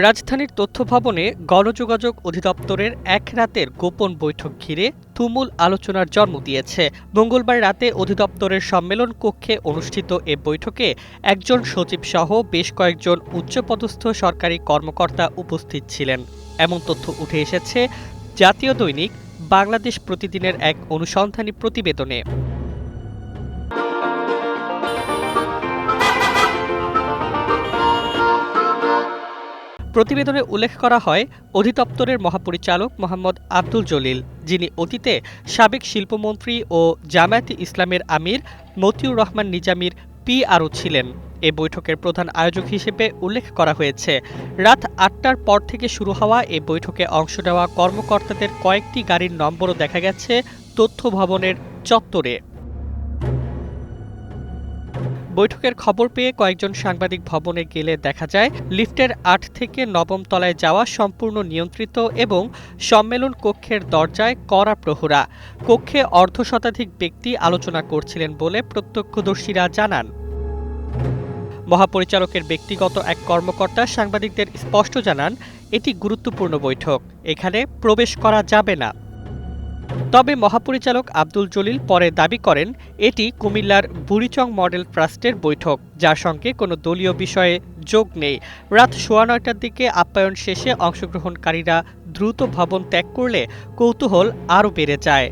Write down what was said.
রাজধানীর তথ্য ভবনে গণযোগাযোগ অধিদপ্তরের এক রাতের গোপন বৈঠক ঘিরে তুমুল আলোচনার জন্ম দিয়েছে। মঙ্গলবার রাতে অধিদপ্তরের সম্মেলন কক্ষে অনুষ্ঠিত এ বৈঠকে একজন সচিব সহ বেশ কয়েকজন উচ্চপদস্থ সরকারি কর্মকর্তা উপস্থিত ছিলেন। এমন তথ্য উঠে এসেছে জাতীয় দৈনিক বাংলাদেশ প্রতিদিনের এক অনুসন্ধানী প্রতিবেদনে। প্রতিবেদনে উল্লেখ করা হয়, অধিদপ্তরের মহাপরিচালক মোহাম্মদ আব্দুল জলিল, যিনি অতীতে সাবেক শিল্পমন্ত্রী ও জামায়াতে ইসলামের আমির মতিউর রহমান নিজামীর পিআরও ছিলেন। এ বৈঠকের প্রধান আয়োজক হিসেবে উল্লেখ করা হয়েছে, রাত আটটার পর থেকে শুরু হওয়া এ বৈঠকে অংশ নেওয়া কর্মকর্তাদের কয়েকটি গাড়ির নম্বরও দেখা গেছে তথ্য ভবনের চত্বরে। বৈঠকের খবর পেয়ে কয়েকজন সাংবাদিক ভবনে গেলে দেখা যায়, লিফটের আট থেকে নবম তলায় যাওয়া সম্পূর্ণ নিয়ন্ত্রিত এবং সম্মেলন কক্ষের দরজায় কড়া প্রহরা। কক্ষে অর্ধ শতাধিক ব্যক্তি আলোচনা করছিলেন বলে প্রত্যক্ষদর্শীরা জানান। মহাপরিচালকের ব্যক্তিগত এক কর্মকর্তা সাংবাদিকদের স্পষ্ট জানান, এটি গুরুত্বপূর্ণ বৈঠক। এখানে প্রবেশ করা যাবে না। তবে মহাপরিচালক আব্দুল জলিল পরে দাবি করেন, এটি কুমিল্লার বুড়িচং মডেল ট্রাস্টের বৈঠক, যার সঙ্গে কোনো দলীয় বিষয়ে যোগ নেই। রাত সোয়া নয়টার দিকে আপ্যায়ন শেষে অংশগ্রহণকারীরা দ্রুত ভবন ত্যাগ করলে কৌতূহল আরও বেড়ে যায়।